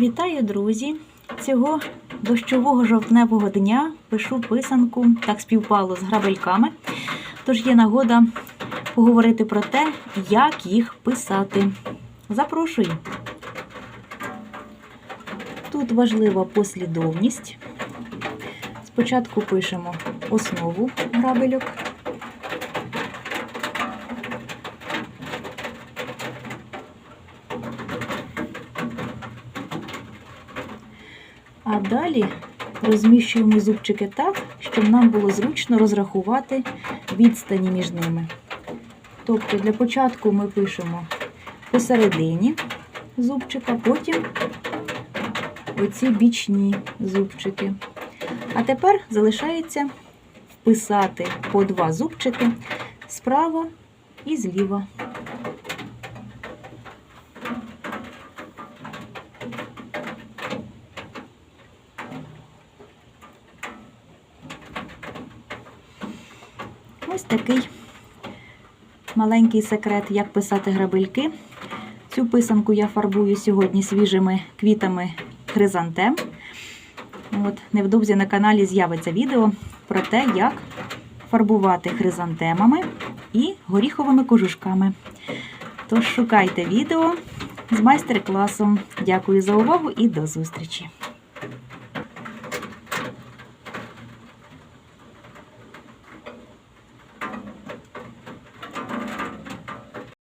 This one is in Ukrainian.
Вітаю, друзі! Цього дощового жовтневого дня пишу писанку, так співпало з грабельками. Тож є нагода поговорити про те, як їх писати. Запрошую. Тут важлива послідовність. Спочатку пишемо основу грабельок. А далі розміщуємо зубчики так, щоб нам було зручно розрахувати відстані між ними. Тобто для початку ми пишемо посередині зубчика, потім оці бічні зубчики. А тепер залишається вписати по два зубчики справа і зліва. Ось такий маленький секрет, як писати грабельки. Цю писанку я фарбую сьогодні свіжими квітами хризантем. От, Невдовзі на каналі з'явиться відео про те, як фарбувати хризантемами і горіховими кожушками. Тож шукайте відео з майстер-класом. Дякую за увагу і до зустрічі!